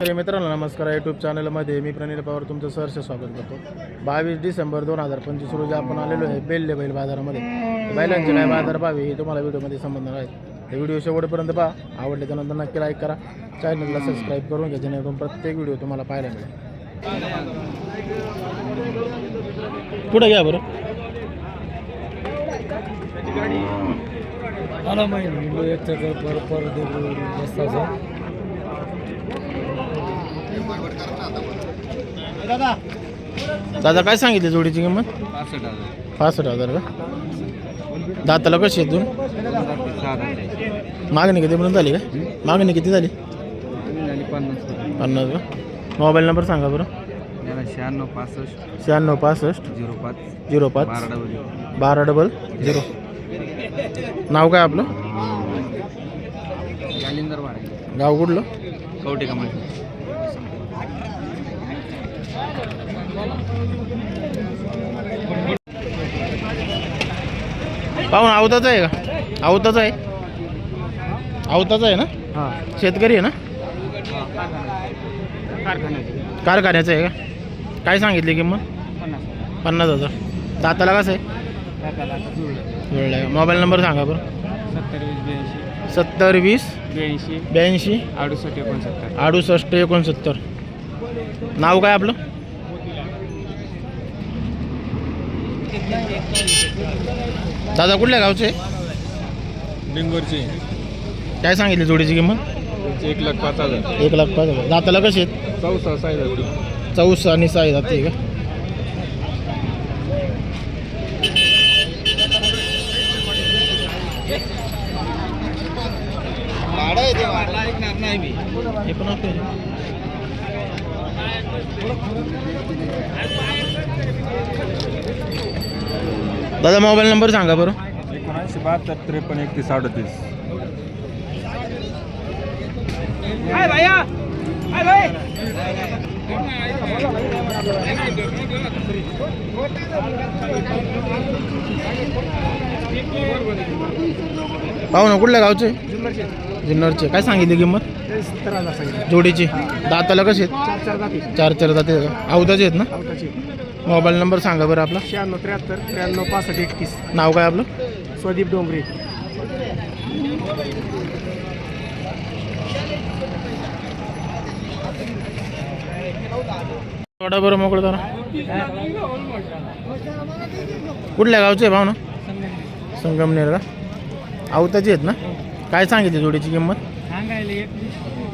तर मित्रांनो नमस्कार. यूट्यूब चॅनलमध्ये मी प्रणील पवार तुमचं सहर्ष स्वागत करतो. बावीस डिसेंबर दोन हजार पंचवीस रोजी आपण आलेलो आहे बेल्ले बैल बाजारामध्ये. बैलांचे काय बाजार भावे हे तुम्हाला व्हिडिओमध्ये संबंधणार आहेत हे व्हिडिओ शेवटपर्यंत पहा. आवडले त्यानंतर नक्की लाईक करा. चॅनलला सबस्क्राईब करून घ्या जेणेकरून प्रत्येक व्हिडिओ तुम्हाला पाहायला मिळेल. पुढे घ्या बरं मला माहिती एक पर पर बसता दादा काय सांगितली जोडीची किंमत? पासष्ट हजार का? दाताला कशी आहेत दोन? मागणी कितीपर्यंत झाली का? मागणी किती झाली? पन्नास का? मोबाईल नंबर सांगा बरं. शहाण्णव पासष्ट शहाण्णव पासष्ट झिरो पाच झिरो पाच बारा डबल झिरो. नाव काय आपलं? जालिंदर गाव कुठलं? कवटे कमाल पाहून आवताचं आहे का? आवताचं आहे? आवताचं आहे ना? हां. शेतकरी आहे ना? कारखान्याचे. आहे का? काय सांगितली किंमत? पन्नास हजार. दाताला कसं आहे. मोबाईल नंबर सांगा बरं. सत्तर वीस ब्याऐंशी. सत्तर वीस ब्याऐंशी. ब्याऐंशी. अडुसष्ट एकोणसत्तर. अडुसष्ट एकोणसत्तर. नाव काय आपलं? दादा कुठल्या गावचे? डिंगोरची. काय सांगितली जोडीची किंमत? एक लाख पाच हजार. एक लाख पाच हजार. दाताला कसे आहेत? चौसा साईज चौस आणि साई जाते का? हे पण दादा मोबाईल नंबर सांगा बरं. एकोणऐंशी बहात्तर त्रेपन्न एकतीस अडतीस. पाहू ना कुठल्या गावचे? जुन्नरचे काय सांगितली किंमत? सत्तर हजार सांगितलं. जोडीची. दाताला कसे आहेत? चार चार जाती चार चार जाते अवताचे आहेत ना? मोबाईल नंबर सांगा बरं आपला. शहाण्णव त्र्याहत्तर त्र्याण्णव पासष्ट एकतीस. नाव काय आपलं? स्वदीप डोंगरे. थोडा बरं मोकळं करा कुठल्या गावचे भाऊ ना संगमनेर का? आवताची आहेत ना? काय सांगितली जोडीची किंमत? सांगायला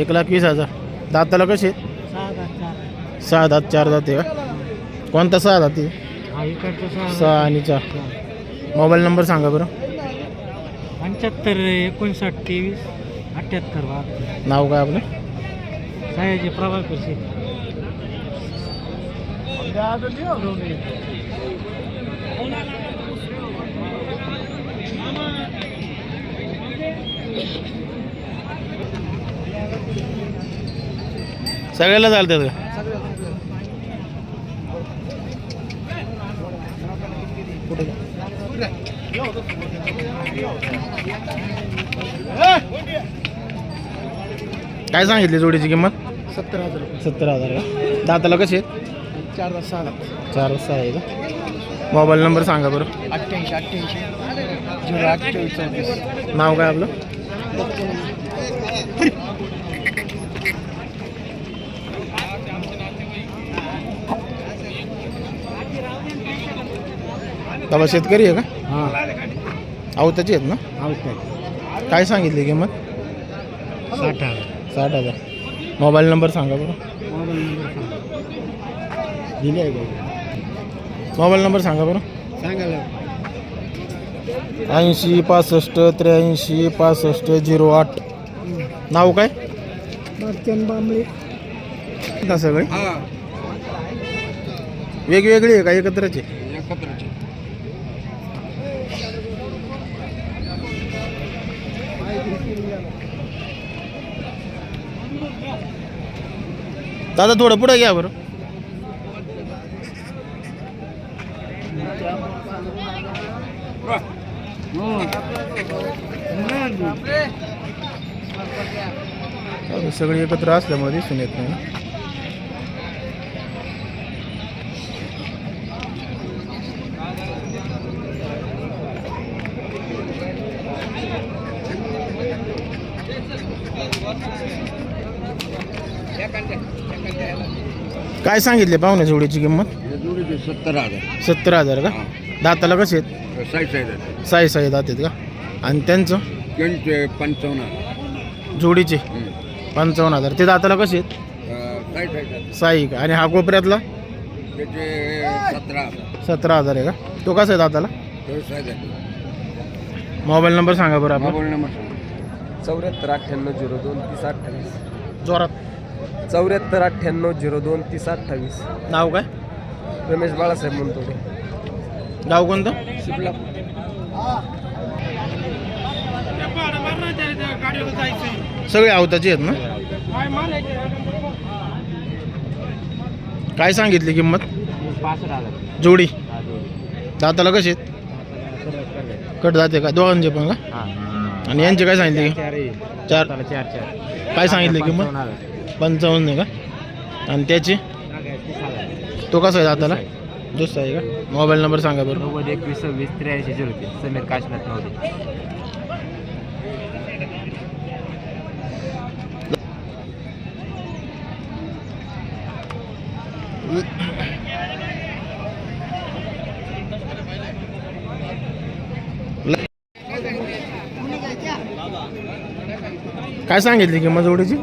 एक लाख वीस हजार. दाताला कसे आहेत? सहा सहा दात चार दाते का? कोणता सहा दाते हा इकडचं सहा आणि चार. मोबाईल नंबर सांगा बरं. पंच्याहत्तर एकोणसाठ तेवीस अठ्ठ्याहत्तर बहात्तर. नाव काय आपलं? सयाजी प्रभाकर शेख सगळ्याला चालतात का काय सांगितली जोडीची किंमत? सत्तर हजार. सत्तर हजार का दाताला कसे आहेत? चार तास सहा लाख चार सहा आहे का मोबाईल नंबर सांगा बरं. अठ्ठ्याऐंशी अठ्ठ्याऐंशी. झिरो चौतीस. नाव काय आपलं? बाबा शेतकरी आहे का? हां. आवताची आहेत ना? काय सांगितली किंमत? साठ हजार. साठ हजार. मोबाईल नंबर सांगा बरं. मोबाईल नंबर सांगा. दिली आहे का? मोबाईल नंबर सांगा बरं. ऐंशी पासष्ट त्र्याऐंशी पासष्ट झिरो आठ. नाव काय? बागचंद बांबळे. का सगळे हां वेगवेगळी आहे का एकत्रच आहे एकत्रचे? दादा थोडं पुढे घ्या बरं हो आता सगळी एकत्र असल्यामुळे दिसून येत नाही काय सांगितले पाहुण्या जोडीची किंमत? सत्तर हजार. सत्तर हजार का? दाताला कसे आहेत? साई साई दात. आहेत का? आणि त्यांचं? त्यांचे पंचावन्न जोडीचे? पंचावन्न हजार. ते दाताला कसे आहेत? साईज साईज साई का? आणि हा कोपऱ्यातला? त्याचे सतरा हजार. सतरा हजार आहे का? तो कसा आहे दाताला? तो साईज आहे मोबाईल नंबर सांगा बरं आपला. मोबाईल नंबर चौऱ्याहत्तर अठ्ठ्याण्णव झिरो दोन तीस अठ्ठावीस. जोरात. चौऱ्याहत्तर अठ्ठ्याण्णव झिरो दोन तीस अठ्ठावीस. नाव काय? रमेश बाळासाहेब म्हणतो गाव कोणतं? सगळे आवताचे आहेत ना? काय सांगितली किंमत? जोडी. दाताला कसे आहेत? कट जाते का? दोघांचे पण का? आणि यांचे काय सांगितले? चार. चार चार चार काय सांगितले किंमत? पंचावन्न. का? आणि त्याची? तो कसा आहे दाताला? दुसरा आहे का? मोबाईल नंबर सांगा बरं. नव्वद एकवीस सव्वीस त्र्याऐंशी झिरो तीन समीर काशनाथ नव्हते काय सांगितली किंमत जोडीची?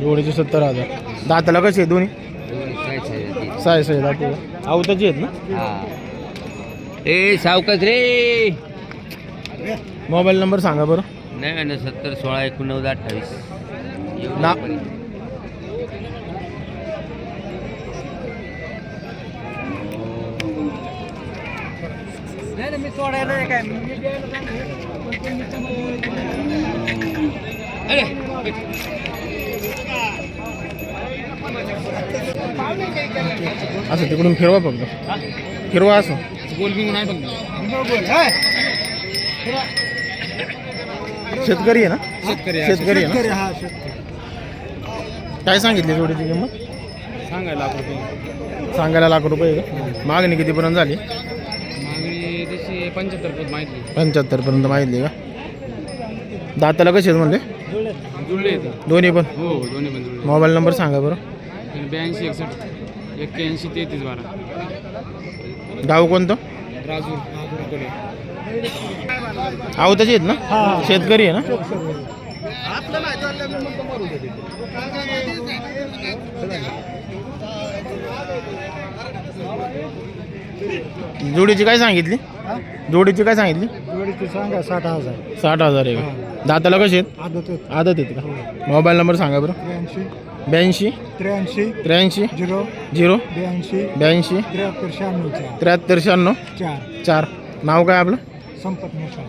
जोडीची सत्तर हजार. दाताला कशी आहे दोन्ही? साय साय दाते आवताची आहेत ना? हा. ए सावकाश रे. मोबाईल नंबर सांगा बरं. नव्याण्णव सत्तर सोळा एकोणनव्वद अठ्ठावीस. ना. मी सोडायला काय. असं तिकडून फिरवा फक्त. फिरवा असं. शेतकरी आहे ना? शेतकरी आहे ना? काय सांगितली जोडीची किंमत? सांगायला लाख रुपये. सांगायला लाख रुपये का? मागणी कितीपर्यंत झाली? मागणी तशी पंच्याहत्तर माहिती पर्यंत माहिती का? दाताला कसे आहेत म्हणले? जुळले. दोन्ही पण? हो दोन्ही पण जुळले. मोबाईल नंबर सांगा बरं. ब्याऐंशी एकसष्ट एक्क्याऐंशी तेहतीस बारा. गाव कोणतं? राजूर आवताचे आहेत ना? शेतकरी आहे ना? जोडीची काय सांगितली? जोडीची काय सांगितली? जोडीचे सांगा साठ हजार. साठ हजार आहे का? दाताला कसे आहेत? आदत आदत आहेत का? मोबाईल नंबर सांगा बरं. ब्याऐंशी. त्र्याऐंशी. त्र्याऐंशी. झिरो. झिरो. ब्याऐंशी. ब्याऐंशी. त्र्याहत्तर शहाण्णव चार. त्र्याहत्तर शहाण्णव. चार. चार. नाव काय आपलं? संपत मोठा.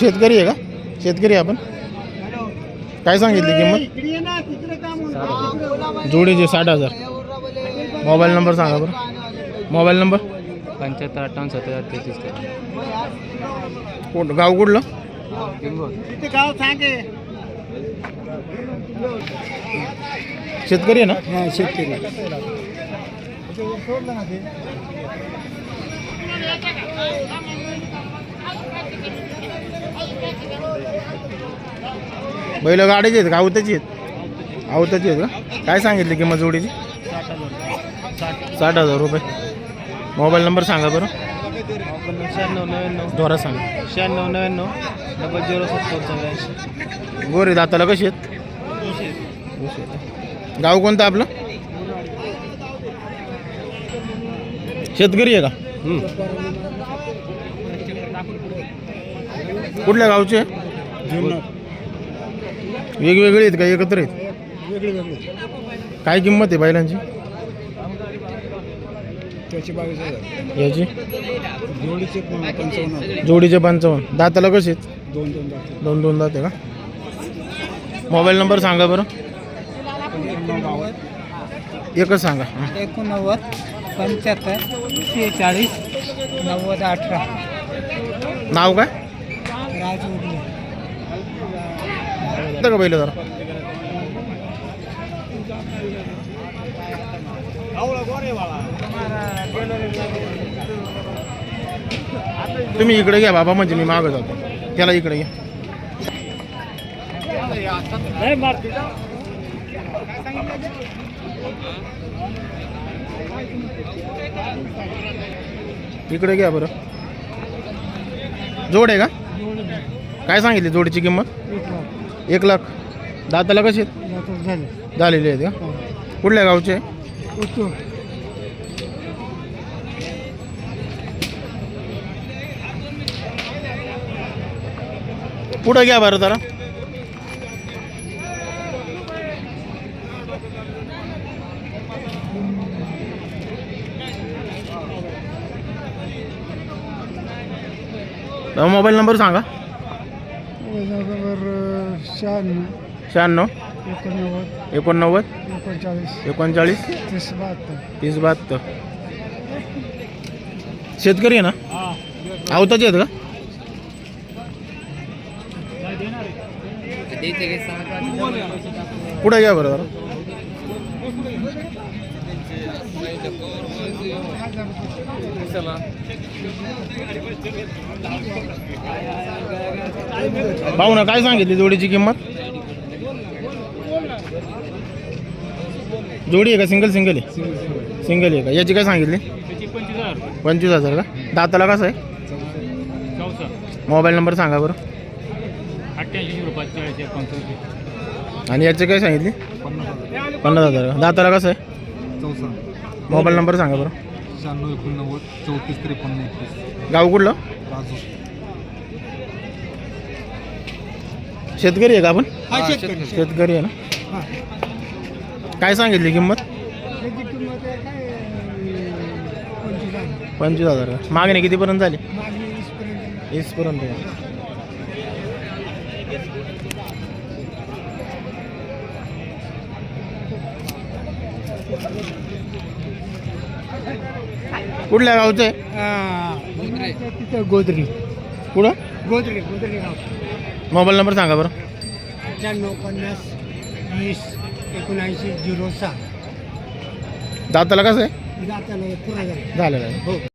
शेतकरी आहे का? शेतकरी आपण? काय सांगितली किंमत? जोडीचे साठ हज़ार. मोबाईल नंबर सांगा बरं. Mobile number? पंच्याहत्तर अठ्ठावन्न सत्तर तेहतीस कोण गाव कुठलं? शेतकरी आहे ना? हा शेतकरी. बैल गाडीचे आहेत का आवताची आहेत. आवताची आहेत का? काय सांगितली किंमत जोडीची? साठ हजार रुपये. मोबाईल नंबर सांगा बरं. शहाण्णव नव्याण्णव. जोरात सांगा. शहाण्णव नव्याण्णव. डबल झिरो सत्तर चौऱ्याऐंशी. गोरे दाताला कशी आहेत? गाव कोणतं आपलं? शेतकरी आहे का? कुठल्या गावचे? वेगवेगळे आहेत का? एकत्र आहेत? काय किंमत आहे बैलांची? त्याची बावीस हजार. याची? जोडीचे पंचावन्न जोडीचे पंचावन्न. दाताला कसे आहेत? दोन दोन जाते दोन दोन दाते का? मोबाईल नंबर सांगा बरं. एकच सांगा. हं. एकोणनव्वद पंच्याहत्तर शेहेचाळीस नव्वद अठरा. नाव काय? येतं का बैल जरा. तुम्ही इकडे घ्या बाबा म्हणजे मी मागं जातो. त्याला इकडे घ्या. इकडे घ्या बरं. जोड आहे का? काय सांगितली जोडीची किंमत? एक लाख. दाताला कशी झालेली आहेत का? कुठल्या गावचे? पुढं घ्या बरं जरा. मोबाईल नंबर सांगा. नंबर शहाण्णव. शहाण्णव. एकोणनव्वद. एकोणनव्वद. एकोणचाळीस. एकोणचाळीस. तीस बहात्तर. तीस बहात्तर. शेतकरी आहे ना? आवताचे आहेत का? पुढे घ्या बरं जरा. पाहू ना काय सांगितली जोडीची किंमत? जोडी आहे का? सिंगल सिंगल आहे? सिंगल आहे का? याची काय सांगितली? पंचवीस हजार का? दाताला कसं आहे? मोबाईल नंबर सांगा बरं अठ्ठ्याऐंशी रुपये चाळीस एकोणचाळीस आणि याची काय सांगितली? पन्नास हजार. का दाताला कसं आहे? चौसा मोबाईल नंबर सांगा बरं. शहाण्णव एकोणनव्वद चौतीस त्रेपन्न एकतीस. गाव कुठलं? राजू. शेतकरी आहे का आपण? हा शेतकरी. शेतकरी. आहे ना? काय सांगितली किंमत? पंचवीस हजार. का मागणी कितीपर्यंत झाली? वीसपर्यंत. कुठल्या गावचं? आहे तिथं गोदरी. कुठं? गोदरी गोदरी गाव. मोबाईल नंबर सांगा बरं. अठ्ठ्याण्णव पन्नास वीस एकोणऐंशी झिरो सहा. दाताला कसं आहे? जाताना पुरा झालं. झालेलं आहे. हो.